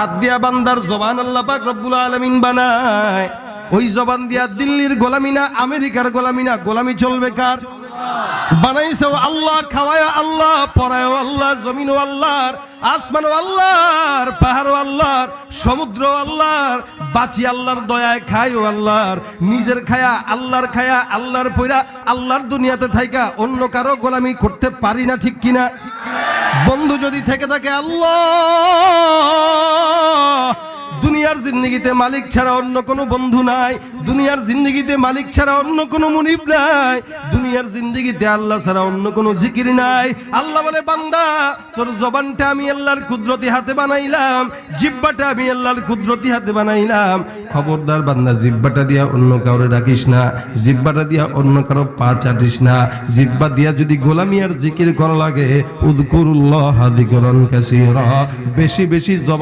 হাত দিয়া বান্দার জবান আল্লাহ পাক রব্বুল আলামিন বানায়। ওই জবান দিয়া দিল্লির গোলামি না, আমেরিকার গোলামি না, গোলামি চলবে কার? বানাইছে আল্লাহ খাওয়ায় আল্লাহ পড়ায় আল্লাহ, জমিনও আল্লাহর, আসমানও আল্লাহর, পাহাড়ও আল্লাহর সমুদ্র আল্লাহর, বাঁচি আল্লাহর দয়ায় খায়ও আল্লাহর, নিজের খায়া আল্লাহর খায়া, আল্লাহর পয়রা আল্লাহর দুনিয়াতে থাইকা অন্য কারও গোলামি করতে পারি না ঠিক কিনা? বন্ধু যদি থেকে থাকে আল্লাহ, দুনিয়ার জিন্দগিতে মালিক ছাড়া অন্য কোনো বন্ধু নাই, দুনিয়ার জিন্দগিতে মালিক ছাড়া অন্য কোনো মুনিব নাই, দুনিয়ার জিন্দগিতে আল্লাহ ছাড়া অন্য কোনো জিকির নাই। আল্লাহ বলে, বান্দা, তোর জবানটা আমি আল্লাহর কুদরতি হাতে বানাইলাম, জিব্বাটা আমি আল্লাহর কুদরতি হাতে বানাইলাম। খবরদার বান্দা, জিব্বাটা দিয়া অন্য কাউরে ডাকিস না, জিব্বাটা দিয়া অন্য কারও পা চাটিস না। জিব্বা দিয়া যদি গোলামি আর জিকির করা লাগে, উদকুরুল্লাহ হাদিকরণ কাসীরা। বেশি বেশি জবান